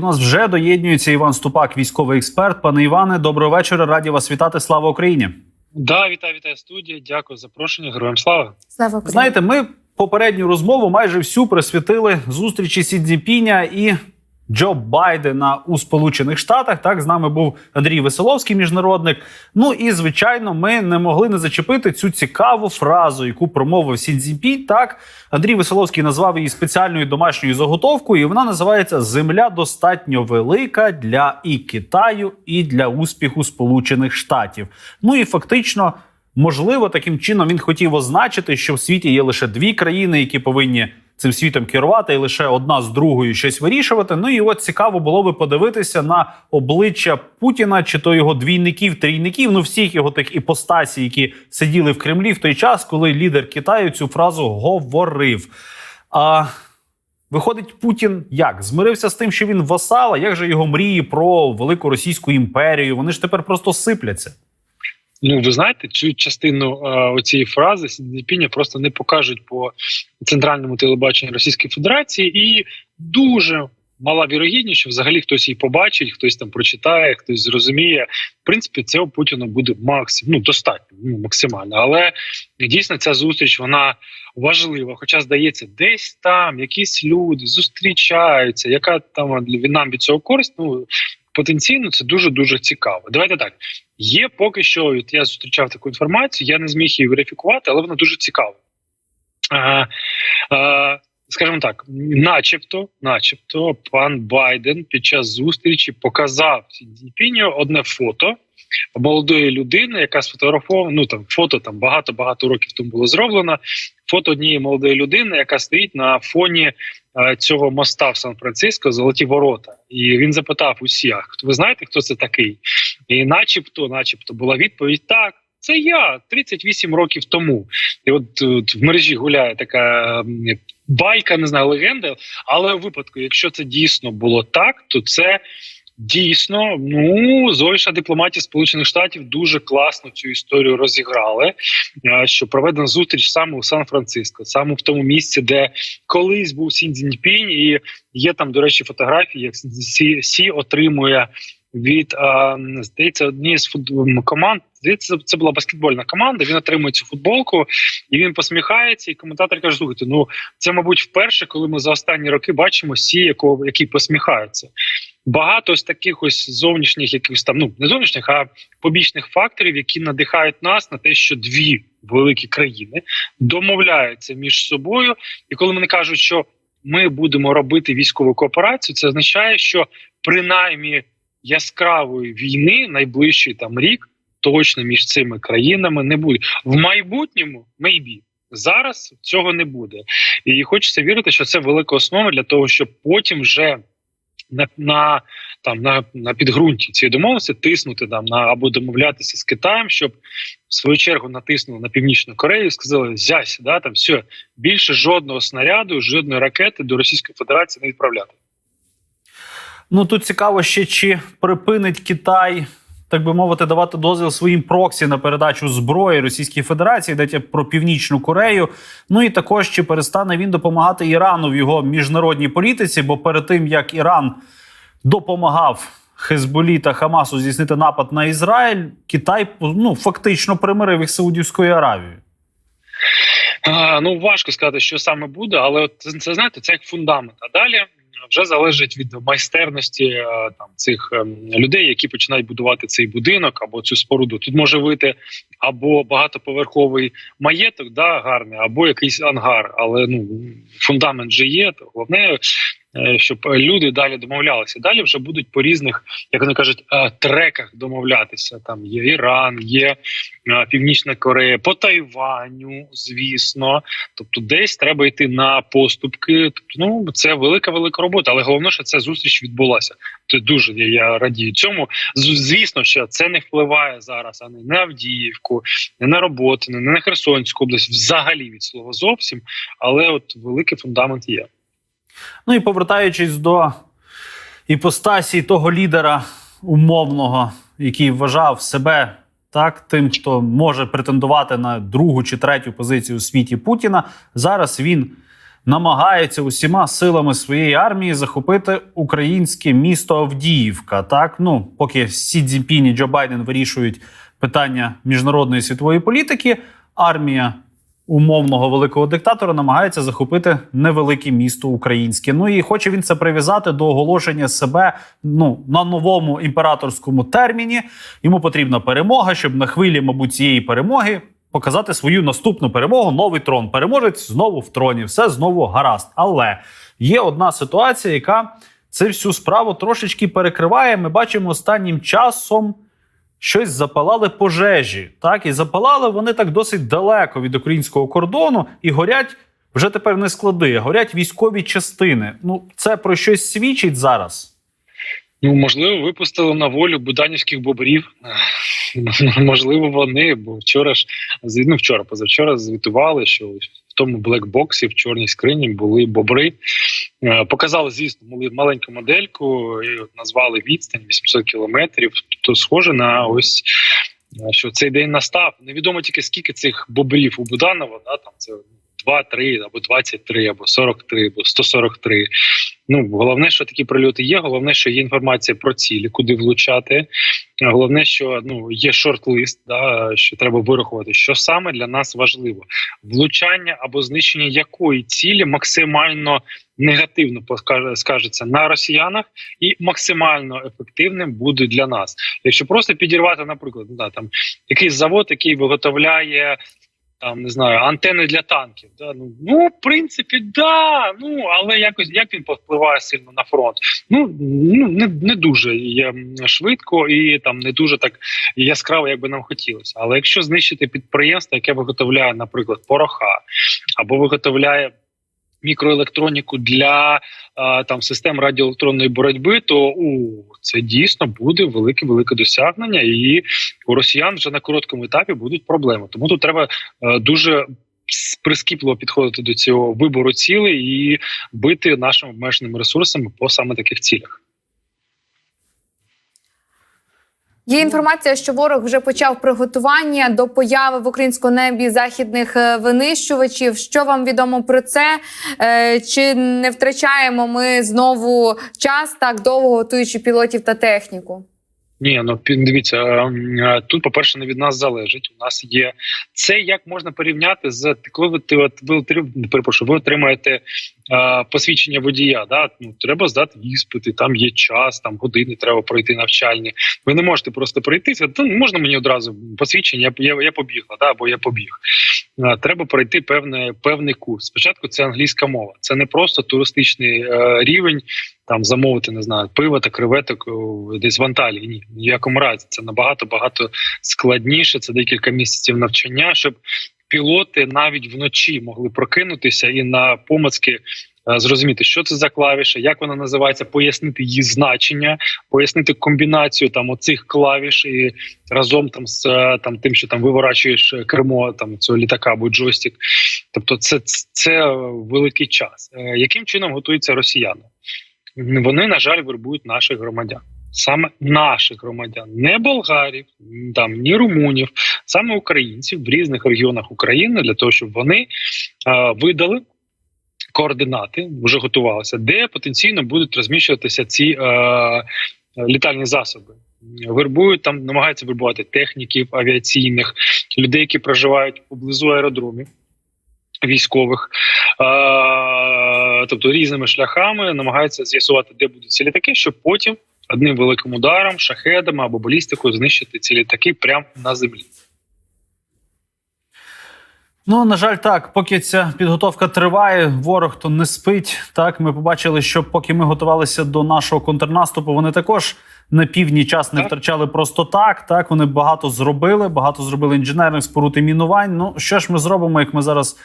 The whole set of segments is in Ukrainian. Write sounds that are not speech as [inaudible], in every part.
до нас вже доєднюється Іван Ступак, військовий експерт. Пане Іване, доброго вечора. Раді вас вітати. Слава Україні. Да, вітаю, вітаю студія. Дякую за запрошення. Героям слава. Слава Україні. Знаєте, ми попередню розмову майже всю присвятили зустрічі Сідзіпіня і Джо Байдена у Сполучених Штатах. Так з нами був Андрій Веселовський, міжнародник. Ну і звичайно, ми не могли не зачепити цю цікаву фразу, яку промовив Сі Цзіньпінь. Так Андрій Веселовський назвав її спеціальною домашньою заготовкою, і вона називається Земля достатньо велика для і Китаю, і для успіху Сполучених Штатів. Ну і фактично. Можливо, таким чином він хотів означити, що в світі є лише дві країни, які повинні цим світом керувати, і лише одна з другою щось вирішувати. Ну і от цікаво було би подивитися на обличчя Путіна, чи то його двійників, трійників, ну всіх його тих іпостасій, які сиділи в Кремлі в той час, коли лідер Китаю цю фразу говорив. А виходить, Путін як змирився з тим, що він васал, а Як же його мрії про велику російську імперію? Вони ж тепер просто сипляться. Ну, ви знаєте, цю частину е, оцієї фрази Сідзіпіня просто не покажуть по центральному телебаченню Російської Федерації, і дуже мала вірогідність, що взагалі хтось її побачить, хтось там прочитає, хтось зрозуміє. В принципі, це у Путіна буде максимум, ну достатньо, ну максимально. Але дійсно ця зустріч вона важлива. Хоча здається, десь там якісь люди зустрічаються, яка там нам від цього користь. Ну потенційно це дуже дуже цікаво. Давайте так. Є поки що. От я зустрічав таку інформацію, я не зміг її верифікувати, але вона дуже цікава. А, а, Скажімо так, начебто, начебто, пан Байден під час зустрічі показав Цзіньпіню одне фото молодої людини, яка сфотографована. Ну там фото там багато багато років тому було зроблено. Фото однієї молодої людини, яка стоїть на фоні е, цього моста в Сан-Франциско, золоті ворота. І він запитав усі, а ви знаєте, хто це такий? І, начебто, начебто, була відповідь так. Це я 38 років тому, і от, от в мережі гуляє така байка, не знаю, легенда. Але у випадку, якщо це дійсно було так, то це дійсно ну зовнішня дипломатія Сполучених Штатів дуже класно цю історію розіграли. Що проведена зустріч саме у Сан-Франциско, саме в тому місці, де колись був Сін Цзіньпінь, і є там, до речі, фотографії, як Сі, Сі отримує від здається однієї з команд. Здається, це була баскетбольна команда. Він отримує цю футболку і він посміхається. І коментатор каже: слухайте, ну це, мабуть, вперше, коли ми за останні роки бачимо сі, якого який посміхається. Багато ось таких ось зовнішніх, якихось там ну не зовнішніх, а побічних факторів, які надихають нас на те, що дві великі країни домовляються між собою. І коли вони кажуть, що ми будемо робити військову кооперацію, це означає, що принаймні яскравої війни найближчий там рік точно між цими країнами не буде в майбутньому. maybe. зараз цього не буде, і хочеться вірити, що це велика основа для того, щоб потім вже на на там на на підґрунті цієї домовленості тиснути там на або домовлятися з Китаєм, щоб в свою чергу натиснули на північну Корею, і сказали зясь, да там все більше жодного снаряду, жодної ракети до Російської Федерації не відправляти. Ну тут цікаво ще чи припинить Китай, так би мовити, давати дозвіл своїм проксі на передачу зброї Російській Федерації, йдеться про Північну Корею. Ну і також чи перестане він допомагати Ірану в його міжнародній політиці, бо перед тим як Іран допомагав. Хезболі та Хамасу здійснити напад на Ізраїль, Китай ну фактично примирив їх Саудівською Аравією. Ну важко сказати, що саме буде, але це, це знаєте, це як фундамент. А далі вже залежить від майстерності е, там цих ем, людей, які починають будувати цей будинок або цю споруду. Тут може вийти або багатоповерховий маєток, да гарний, або якийсь ангар. Але ну фундамент же є. То головне Е, щоб люди далі домовлялися. Далі вже будуть по різних, як вони кажуть, е, треках домовлятися. Там є Іран, є е, Північна Корея, по Тайваню, звісно. Тобто, десь треба йти на поступки. Тобто, ну це велика велика робота. Але головне, що ця зустріч відбулася. Це дуже я радію цьому. Звісно, що це не впливає зараз а не на Авдіївку, не на роботу, не на Херсонську область, взагалі від слова зовсім. Але от великий фундамент є. Ну і повертаючись до іпостасії того лідера умовного, який вважав себе так, тим, хто може претендувати на другу чи третю позицію у світі Путіна. Зараз він намагається усіма силами своєї армії захопити українське місто Авдіївка. Так, ну поки Сі Цзіньпінь і Джо Байден вирішують питання міжнародної світової політики, армія умовного великого диктатора намагається захопити невелике місто українське. Ну і хоче він це прив'язати до оголошення себе ну на новому імператорському терміні. Йому потрібна перемога, щоб на хвилі, мабуть, цієї перемоги показати свою наступну перемогу. Новий трон. Переможець знову в троні. Все знову гаразд. Але є одна ситуація, яка це всю справу трошечки перекриває. Ми бачимо останнім часом щось запалали пожежі. Так і запалали вони так досить далеко від українського кордону і горять вже тепер не склади, горять військові частини. Ну це про щось свідчить зараз. Ну, можливо, випустили на волю буданівських бобрів. [laughs] Можливо, вони, бо вчора ж ну, вчора, позавчора звітували, що тому блекбоксі в чорній скрині були бобри. Е, Показали, звісно, маленьку модельку, назвали відстань 800 кілометрів. Тобто, схоже на ось. е, Що цей день настав. Невідомо тільки скільки цих бобрів у Буданова, да, там це 2, 3, або 23, або 43, або 143. Ну головне, що такі прильоти є. Головне, що є інформація про цілі, куди влучати. Головне, що ну є шорт-лист, да, що треба вирахувати, що саме для нас важливо: влучання або знищення якої цілі максимально негативно скажеться на росіянах і максимально ефективним буде для нас. Якщо просто підірвати, наприклад, не знаю, там якийсь завод, який виготовляє. Там не знаю, антени для танків. Да? Ну, ну, в принципі, да. Ну але якось як він повпливає сильно на фронт. Ну ну не, не дуже є швидко і там не дуже так яскраво, як би нам хотілося. Але якщо знищити підприємство, яке виготовляє, наприклад, пороха або виготовляє мікроелектроніку для а, там систем радіоелектронної боротьби, то у це дійсно буде велике велике досягнення, і у росіян вже на короткому етапі будуть проблеми. Тому тут треба е, дуже прискіпливо підходити до цього вибору цілей і бити нашими обмеженими ресурсами по саме таких цілях. Є інформація, що ворог вже почав приготування до появи в українському небі західних е, винищувачів. Що вам відомо про це? Е, Чи не втрачаємо ми знову час так довго готуючи пілотів та техніку? Ні, ну дивіться, тут, по-перше, не від нас залежить. У нас є це, як можна порівняти з коли ви, от ви ви отримаєте е, посвідчення водія. Да? Ну, треба здати іспити, там є час, там години треба пройти навчальні. Ви не можете просто пройти. сказати, «Ну, можна мені одразу посвідчення, я, я, я побігла, да? або я побіг. Е, Треба пройти певне, певний курс. Спочатку це англійська мова. Це не просто туристичний е, рівень, там замовити, не знаю, пиво та креветок десь в Анталії. Ні, ні в якому разі. Це набагато багато складніше. Це декілька місяців навчання, щоб пілоти навіть вночі могли прокинутися і на помацки. е, Зрозуміти, що це за клавіша, як вона називається, пояснити її значення, пояснити комбінацію там оцих клавіш і разом там з е, там тим, що там виворачуєш е, кермо там цього літака або джойстик. Тобто, це, це великий час. Е, Яким чином готуються росіяни? Вони, на жаль, вербують наших громадян. Саме наших громадян, не болгарів, там ні румунів, саме українців в різних регіонах України для того, щоб вони е, видали координати, вже готувалися, де потенційно будуть розміщуватися ці е, літальні засоби. Вербують там, намагаються вербувати техніків авіаційних, людей, які проживають поблизу аеродромів військових, е, тобто різними шляхами намагаються з'ясувати, де будуть ці літаки, щоб потім одним великим ударом, шахедами або балістикою знищити ці літаки прямо на землі. Ну на жаль, так, поки ця підготовка триває, ворог то не спить. Так, ми побачили, що поки ми готувалися до нашого контрнаступу, вони також на півдні час не втрачали просто так. Так, вони багато зробили, багато зробили інженерних споруд і мінувань. Ну що ж ми зробимо, як ми зараз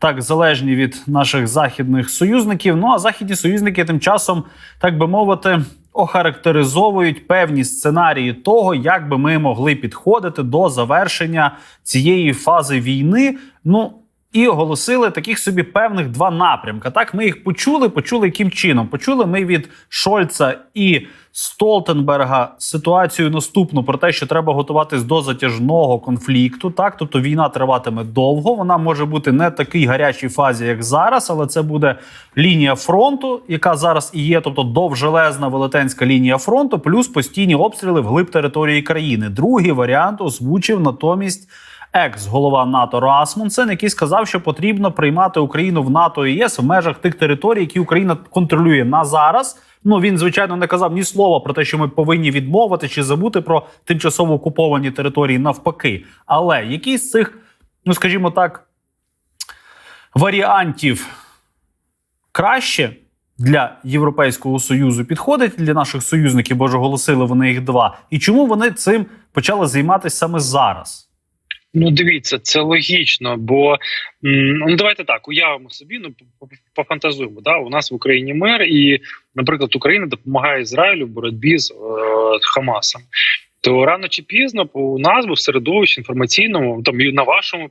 так залежні від наших західних союзників? Ну а західні союзники тим часом, так би мовити, охарактеризовують певні сценарії того, як би ми могли підходити до завершення цієї фази війни. Ну і оголосили таких собі певних два напрямки. Так, ми їх почули. Почули яким чином? Почули ми від Шольца і Столтенберга ситуацію наступну про те, що треба готуватись до затяжного конфлікту. Так, тобто війна триватиме довго. Вона може бути не такій гарячій фазі, як зараз, але це буде лінія фронту, яка зараз і є, тобто довжелезна велетенська лінія фронту, плюс постійні обстріли вглиб території країни. Другий варіант озвучив натомість. Екс-голова НАТО Расмунсен, який сказав, що потрібно приймати Україну в НАТО і ЄС в межах тих територій, які Україна контролює на зараз. Ну він звичайно не казав ні слова про те, що ми повинні відмовити чи забути про тимчасово окуповані території навпаки. Але який з цих, ну скажімо так, варіантів краще для Європейського союзу підходить для наших союзників, бо ж оголосили вони їх два. І чому вони цим почали займатися саме зараз? Ну, дивіться, це логічно, бо ну давайте так уявимо собі. Ну по- по- пофантазуємо. Да, у нас в Україні мир, і, наприклад, Україна допомагає Ізраїлю в боротьбі з е, Хамасом. То рано чи пізно у нас в середовищі інформаційному, там і на вашому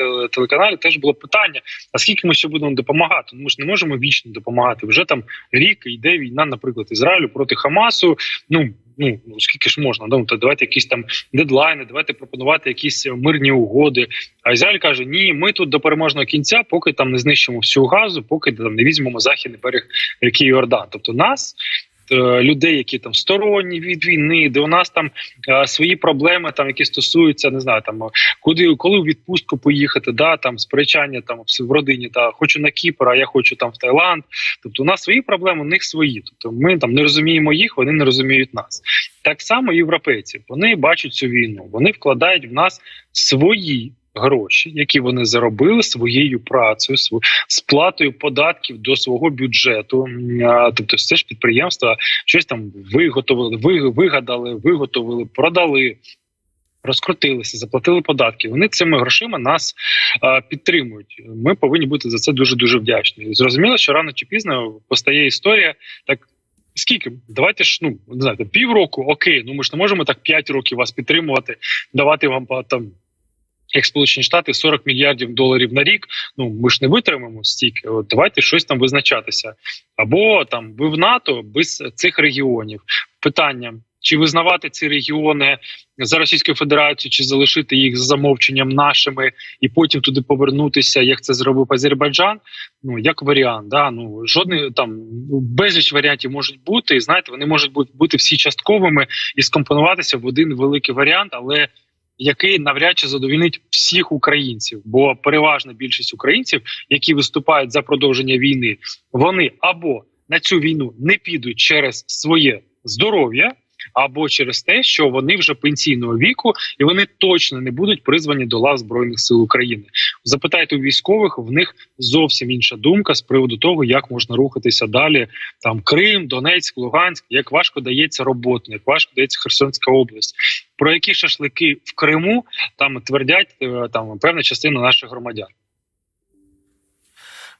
теле- телеканалі теж було питання: а скільки ми ще будемо допомагати? Ну ми ж не можемо вічно допомагати. Вже там рік йде війна, наприклад, Ізраїлю проти Хамасу. Ну ну скільки ж можна? Ну, то давайте якісь там дедлайни, давайте пропонувати якісь мирні угоди. А Ізраїль каже: Ні, ми тут до переможного кінця, поки там не знищимо всю газу, поки там не візьмемо західний берег ріки Йордан. Тобто нас. Е, Людей, які там сторонні від війни, де у нас там е, свої проблеми, там які стосуються, не знаю, там куди коли у відпустку поїхати, да там сперечання там в в родині, та хочу на Кіпр, а я хочу там в Таїланд. Тобто, у нас свої проблеми, у них свої. Тобто, ми там не розуміємо їх, вони не розуміють нас. Так само європейці вони бачать цю війну, вони вкладають в нас свої гроші, які вони заробили своєю працею, сплатою податків до свого бюджету. Тобто, це ж підприємства щось там виготовили, ви- вигадали, виготовили, продали. Розкрутилися, заплатили податки. Вони цими грошима нас а, підтримують. Ми повинні бути за це дуже дуже вдячні. Зрозуміло, що рано чи пізно постає історія. Так скільки? Давайте ж ну не знаю, півроку, окей. Ну ми ж не можемо так 5 років вас підтримувати, давати вам там. Як Сполучені Штати 40 мільярдів доларів на рік. Ну ми ж не витримаємо стільки. От давайте щось там визначатися. Або там ви в НАТО без цих регіонів. Питання: чи визнавати ці регіони за Російською Федерацією, чи залишити їх за замовченням нашими, і потім туди повернутися, як це зробив Азербайджан? Ну як варіант, да ну жодний там безліч варіантів можуть бути. І знаєте, вони можуть бути всі частковими і скомпонуватися в один великий варіант, але який навряд чи задовільнить всіх українців, бо переважна більшість українців, які виступають за продовження війни, вони або на цю війну не підуть через своє здоров'я. Або через те, що вони вже пенсійного віку, і вони точно не будуть призвані до лав збройних сил України. Запитайте у військових, в них зовсім інша думка з приводу того, як можна рухатися далі. Там Крим, Донецьк, Луганськ, як важко дається робота, як важко дається Херсонська область. Про які шашлики в Криму там твердять е, там певна частина наших громадян.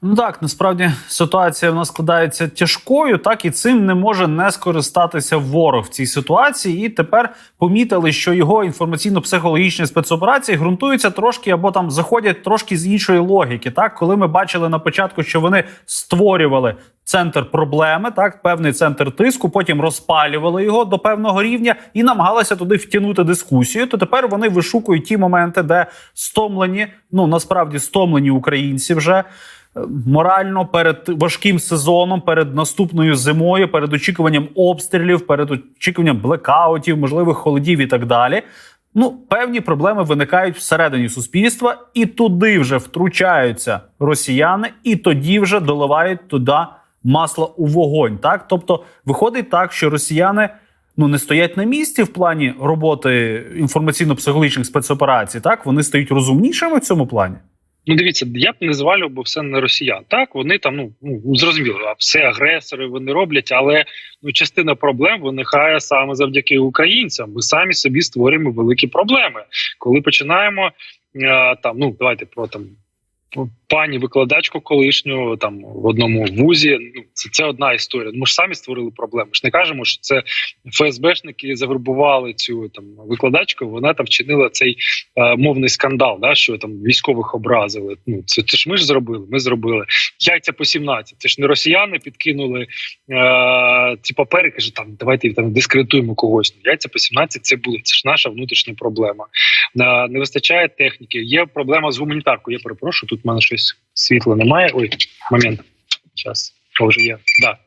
Ну так, насправді ситуація в нас складається тяжкою, так і цим не може не скористатися ворог в цій ситуації. І тепер помітили, що його інформаційно-психологічні спецоперації ґрунтуються трошки або там заходять трошки з іншої логіки. Так, коли ми бачили на початку, що вони створювали центр проблеми, так певний центр тиску, потім розпалювали його до певного рівня і намагалися туди втягнути дискусію. То тепер вони вишукують ті моменти, де стомлені, ну насправді стомлені українці вже морально перед важким сезоном, перед наступною зимою, перед очікуванням обстрілів, перед очікуванням блекаутів, можливих холодів і так далі. Ну, певні проблеми виникають всередині суспільства, і туди вже втручаються росіяни, і тоді вже доливають туди масло у вогонь. Так, тобто виходить так, що росіяни ну не стоять на місці в плані роботи інформаційно-психологічних спецоперацій. Так вони стають розумнішими в цьому плані. Ну, дивіться, я б не звалював би все на росіян. Так, вони там, ну ну зрозуміло, все агресори вони роблять, але ну частина проблем виникає саме завдяки українцям. Ми самі собі створюємо великі проблеми, коли починаємо е, там. Ну давайте про там. Пані викладачку колишню там в одному вузі. Ну це, це одна історія. Ми ж самі створили проблему. Ж не кажемо, що це ФСБшники завербували цю там викладачку. Вона там вчинила цей е, мовний скандал. Да, що там військових образили. Ну це, це ж ми ж зробили. Ми зробили яйця по 17. Це ж не росіяни підкинули е, ці папери. каже, там давайте там дискредитуємо когось. Ну, Яйця по 17 це були. Це ж наша внутрішня проблема. Е, не вистачає техніки. Є проблема з гуманітаркою. Я перепрошую, тут в мене щось світло немає. Ой, момент. Час. Вже є. Да.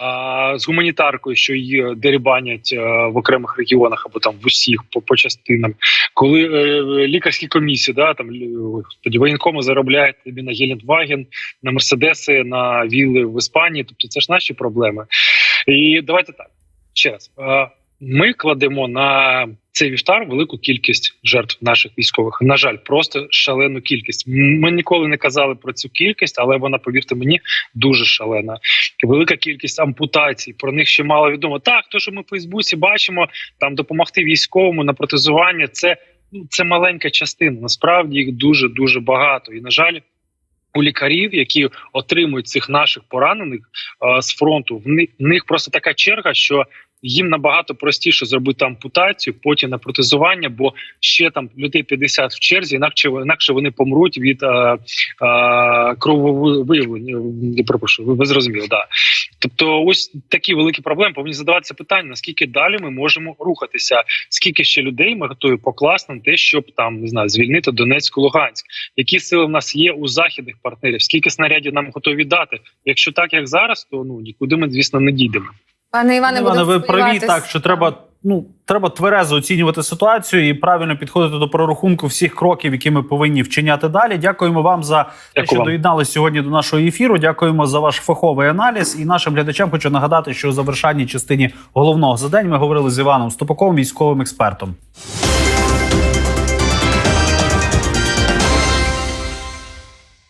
А, з гуманітаркою, що її дерибанять е, в окремих регіонах або там в усіх по, по частинам, коли е, лікарські комісії, да там воєнкоми заробляють тобі на Гелендваген, на Мерседеси, на вілли в Іспанії. Тобто це ж наші проблеми. І давайте так ще раз. Е, ми кладемо на цей вівтар велику кількість жертв наших військових. На жаль, просто шалену кількість. Ми ніколи не казали про цю кількість, але вона, повірте мені, дуже шалена. Велика кількість ампутацій. Про них ще мало відомо. Так, то, що ми в Фейсбуці бачимо, там допомогти військовому на протезування. Це ну це маленька частина. Насправді їх дуже дуже багато. І на жаль. У лікарів, які отримують цих наших поранених е, з фронту, в в них просто така черга, що їм набагато простіше зробити ампутацію, потім на протезування, бо ще там людей 50 в черзі, інакше інакше вони помруть від е, е, крововиявлення. Я перепрошую, ви, ви зрозуміли, да. Тобто, ось такі великі проблеми повинні задаватися питання: наскільки далі ми можемо рухатися, скільки ще людей ми готові покласти на те, щоб там не знаю, звільнити Донецьк, Луганськ, які сили в нас є у західних партнерів, скільки снарядів нам готові дати. Якщо так як зараз, то ну нікуди ми звісно не дійдемо. Пане Іване, Іване, ви праві так, що треба. Ну, треба тверезо оцінювати ситуацію і правильно підходити до прорахунку всіх кроків, які ми повинні вчиняти далі. Дякуємо вам за те, що вам. доєдналися сьогодні до нашого ефіру. Дякуємо за ваш фаховий аналіз. І нашим глядачам хочу нагадати, що у завершальній частині головного за день ми говорили з Іваном Стопаковим, військовим експертом.